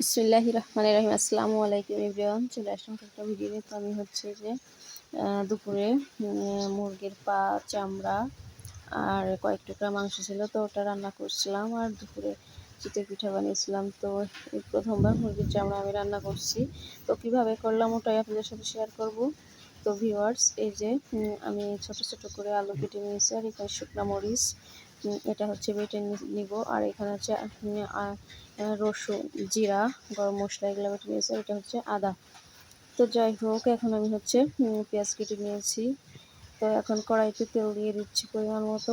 বিসমিল্লাহির রহমানির রহিম। আসসালামু আলাইকুম এভরিওয়ান, চলে আসলাম একটা ভিডিও তো আমি হচ্ছে যে দুপুরে মুরগির পা, চামড়া আর কয়েক টুকরা মাংস ছিল, তো ওটা রান্না করছিলাম আর দুপুরে চিতই পিঠা বানিয়েছিলাম। তো এই প্রথমবার মুরগির চামড়া আমি রান্না করছি। তো কীভাবে করলাম ওটাই আপনাদের সাথে শেয়ার করব। তো ভিওয়ার্স এই যে আমি ছোট ছোট করে আলু কেটে নিয়েছি আর এখানে শুকনো মরিচ এটা হচ্ছে বেটে নিব। আর এখানে হচ্ছে রসুন, জিরা, গরম মশলা এগুলো বেটে নিয়েছি। এটা হচ্ছে আদা। তো যাই হোক, এখন আমি হচ্ছে পেঁয়াজ কেটে নিয়েছি। তো এখন কড়াইতে তেল দিয়ে দিচ্ছি পরিমাণ মতো।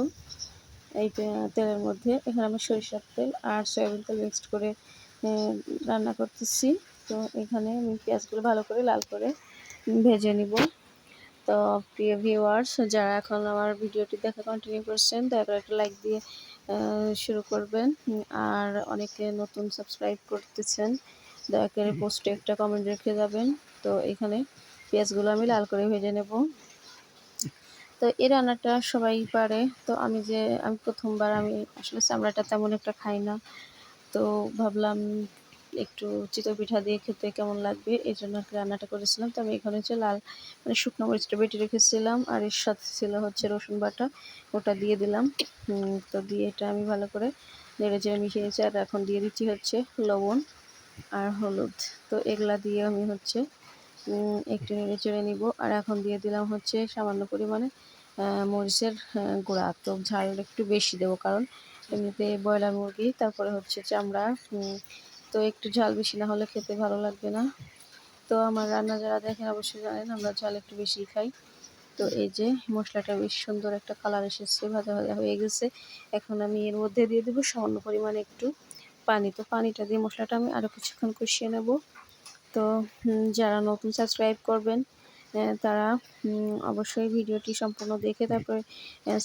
এই তেলের মধ্যে এখানে আমি সরিষার তেল আর সয়াবিন তেল মিক্সড করে রান্না করতেছি। তো এখানে আমি পেঁয়াজগুলো ভালো করে লাল করে ভেজে নিব। তো প্রিয় ভিউয়ার্স যারা এখন আমার ভিডিওটি দেখা কন্টিনিউ করছেন দয়া করে একটা লাইক দিয়ে শুরু করবেন। আর অনেকে নতুন সাবস্ক্রাইব করতেছেন দয়া করে পোস্টে একটা কমেন্ট রেখে যাবেন। তো এখানে পেঁয়াজগুলো আমি লাল করে ভেজে নেব। তো এই রান্নাটা সবাই পারে। তো আমি যে আমি প্রথমবার আমি আসলে চামড়াটা তেমন একটা খাই না। তো ভাবলাম একটু চিতই পিঠা দিয়ে খেতে কেমন লাগবে, এই জন্য রান্নাটা করেছিলাম। তো আমি এখানে হচ্ছে লাল মানে শুকনো মরিচটা বেটে রেখেছিলাম, আর এর সাথে ছিল হচ্ছে রসুন বাটা, ওটা দিয়ে দিলাম। তো দিয়ে এটা আমি ভালো করে নেড়ে চেড়ে মিশিয়েছি আর এখন দিয়ে দিচ্ছি হচ্ছে লবণ আর হলুদ। তো এগুলা দিয়ে আমি হচ্ছে একটু নেড়ে চেড়ে নিব, আর এখন দিয়ে দিলাম হচ্ছে সামান্য পরিমাণে মরিচের গুঁড়া। তো ঝাল একটু বেশি দেবো, কারণ এমনিতে ব্রয়লার মুরগি, তারপরে হচ্ছে চামড়া তো একটু ঝাল বেশি না হলে খেতে ভালো লাগবে না। তো আমার রান্না যারা দেখেন অবশ্যই জানেন, আমরা ঝাল একটু বেশি খাই। তো এই যে মশলাটা বেশ সুন্দর একটা কালার এসেছে, ভাজা ভাজা হয়ে গেছে। এখন আমি এর মধ্যে দিয়ে দেবো সামান্য পরিমাণে একটু পানি। তো পানিটা দিয়ে মশলাটা আমি আরও কিছুক্ষণ কষিয়ে নেব। তো যারা নতুন সাবস্ক্রাইব করবেন তারা অবশ্যই ভিডিওটি সম্পূর্ণ দেখে তারপরে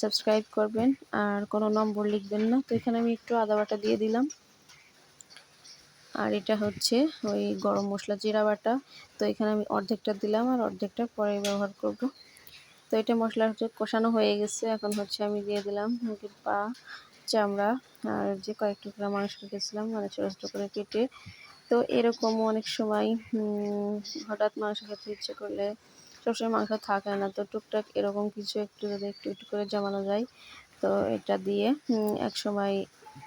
সাবস্ক্রাইব করবেন। আর কোনো নম্বর লিখবেন না। তো এখানে আমি একটু আদা বাটা দিয়ে দিলাম। আর এটা হচ্ছে ওই গরম মশলা জিরা বাটা। তো এখানে আমি অর্ধেকটা দিলাম আর অর্ধেকটা পরে ব্যবহার করব। তো এটা মশলা হচ্ছে কষানো হয়ে গেছে। এখন হচ্ছে আমি দিয়ে দিলাম মুরগির পা, চামড়া আর যে কয়েক টুকরা মাংস রেখেছিলাম মানে ছোটো ছোটো করে কেটে। তো এরকম অনেক সময় হঠাৎ মাংস খেতে ইচ্ছে করলে সবসময় মাংস থাকে না। তো টুকটাক এরকম কিছু একটু যদি একটু একটু করে জমানো যায়, তো এটা দিয়ে এক সময়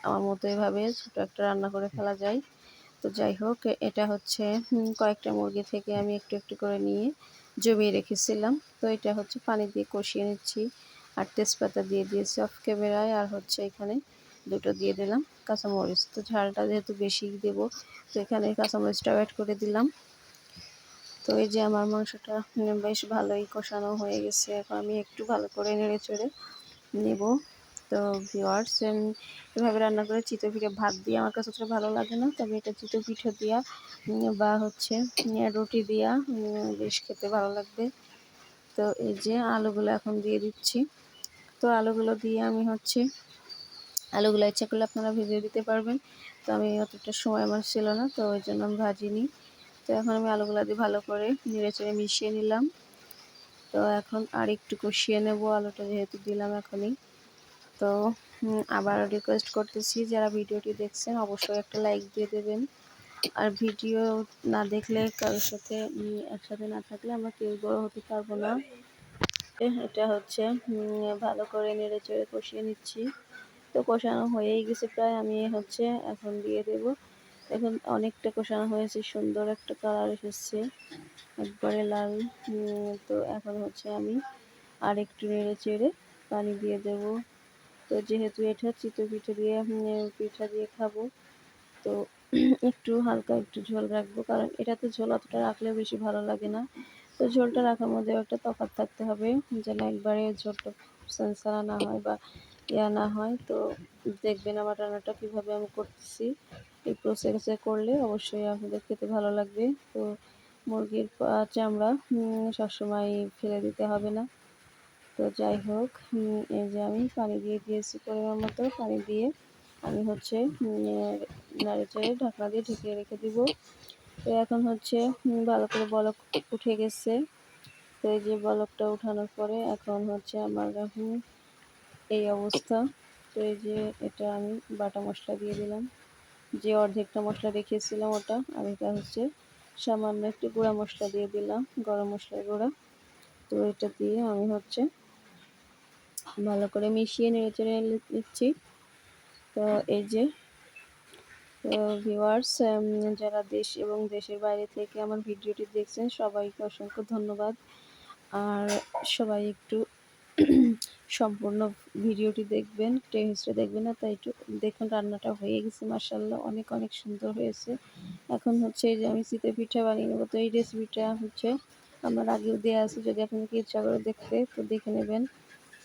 আমার মতো এভাবে ছোটো একটা রান্না করে ফেলা যায়। তো যাই হোক, এটা হচ্ছে কয়েকটা মুরগি থেকে আমি একটু একটু করে নিয়ে জমিয়ে রেখেছিলাম। তো এটা হচ্ছে পানি দিয়ে কষিয়ে নিচ্ছি আর তেজপাতা দিয়ে দিয়েছি অফ ক্যামেরায় আর হচ্ছে এখানে দুটো দিয়ে দিলাম কাঁচামরিচ। তো ঝালটা যেহেতু বেশি দেব, তো এখানে কাঁচামরিচটা অ্যাড করে দিলাম। তো এই যে আমার মাংসটা বেশ ভালোই কষানো হয়ে গেছে। এখন আমি একটু ভালো করে নেড়ে চড়ে নেব। তো ভিওয়ার্স এভাবে রান্না করে চিতো পিঠে ভাত দিয়ে আমার কাছে অতটা ভালো লাগে না। তবে এটা চিতো পিঠে দিয়া বা হচ্ছে রুটি দিয়া বেশ খেতে ভালো লাগবে। তো এই যে আলুগুলো এখন দিয়ে দিচ্ছি। তো আলুগুলো দিয়ে আমি হচ্ছে, আলুগুলো ইচ্ছা করলে আপনারা ভেজে দিতে পারবেন। তো আমি অতটা সময় আমার ছিল না, তো ওই জন্য আমি ভাজিনি। তো এখন আমি আলুগুলো দিয়ে ভালো করে নেড়ে চেড়ে মিশিয়ে নিলাম। তো এখন আর একটু কষিয়ে নেব, আলুটা যেহেতু দিলাম এখনই। তো আবার রিকোয়েস্ট করতেছি যারা ভিডিওটি দেখছেন, অবশ্যই একটা লাইক দিয়ে দেবেন। আর ভিডিও না দেখলে কারোর সাথে একসাথে না থাকলে আমরা কেউ বড় হতে পারব না। এটা হচ্ছে ভালো করে নেড়ে চেড়ে কষিয়ে নিচ্ছি। তো কষানো হয়েই গেছে প্রায়, আমি হচ্ছে এখন দিয়ে দেব। এখন অনেকটা কষানো হয়েছে, সুন্দর একটা কালার এসেছে, একবারে লাল। তো এখন হচ্ছে আমি আর একটু নেড়ে চেড়ে পানি দিয়ে দেব। তো যেহেতু এটা চিতই পিঠে দিয়ে পিঠা দিয়ে খাব, তো একটু হালকা একটু ঝোল রাখব, কারণ এটাতে ঝোল অতটা রাখলে বেশি ভালো লাগে না। তো ঝোলটা রাখার মধ্যেও একটা তফাৎ থাকতে হবে, যেন একবারে ঝোলটা সেন্সারা না হয় বা ইয়া না হয়। তো দেখবেন আমার রান্নাটা কীভাবে আমি করতেছি, এই প্রসেসে করলে অবশ্যই আপনাদের খেতে ভালো লাগবে। তো মুরগির চামড়া সবসময় ফেলে দিতে হবে না। তো যাই হোক এই যে আমি পানি দিয়ে দিয়েছি পরিমাণ মতো, পানি দিয়ে আমি হচ্ছে নাড়ে চেড়ে ঢাকনা দিয়ে ঢেকে রেখে দিব। তো এখন হচ্ছে ভালো করে বলক উঠে গেছে। তো এই যে বলকটা উঠানোর পরে এখন হচ্ছে আমার এখন এই অবস্থা। তো এই যে এটা আমি বাটা মশলা দিয়ে দিলাম। যে অর্ধেকটা মশলা রেখেছিলাম ওটা আমি এটা হচ্ছে সামান্য একটু গুঁড়া মশলা দিয়ে দিলাম, গরম মশলার গুঁড়া। তো এটা দিয়ে আমি হচ্ছে ভালো করে মিশিয়ে নেড়ে নিচ্ছি। তো এই যে, তো ভিউয়ার্স যারা দেশ এবং দেশের বাইরে থেকে আমার ভিডিওটি দেখছেন, সবাইকে অসংখ্য ধন্যবাদ। আর সবাই একটু সম্পূর্ণ ভিডিওটি দেখবেন টেক্সটে দেখবেন না, তাই একটু দেখুন, রান্নাটা হয়ে গেছে মার্শাল্লাহ অনেক অনেক সুন্দর হয়েছে। এখন হচ্ছে যে আমি শীতে পিঠা বানিয়ে নেব, তো এই রেসিপিটা হচ্ছে আমার আগেও দেওয়া আছে, যদি আপনাকে ইচ্ছা করে দেখতে, তো দেখে নেবেন।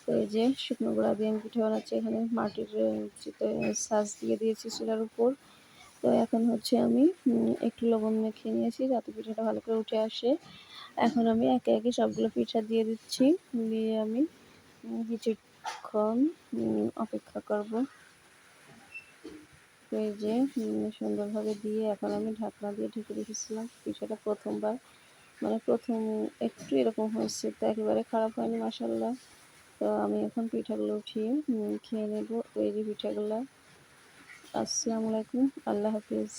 তো এই যে শুকনো গুঁড়া দিয়ে আমি পিঠা বানাচ্ছি। এখানে মাটির সাজ দিয়ে দিয়েছি চুলার উপর। তো এখন হচ্ছে আমি একটু লবণ মেখে নিয়েছি যাতে পিঠাটা ভালো করে উঠে আসে। এখন আমি একে একে সবগুলো পিঠা দিয়ে দিচ্ছি। দিয়ে আমি কিছুক্ষণ অপেক্ষা করব। এই যে সুন্দরভাবে দিয়ে এখন আমি ঢাকনা দিয়ে ঢেকে রেখেছিলাম। পিঠাটা প্রথমবার মানে প্রথম একটু এরকম হয়েছে, তো একেবারে খারাপ হয়নি মাসাল্লাহ তো আমি এখন পিঠাগুলো উঠিয়ে খেয়ে নেব। এই যে পিঠাগুলো। আসসালামু আলাইকুম। আল্লাহ হাফিজ।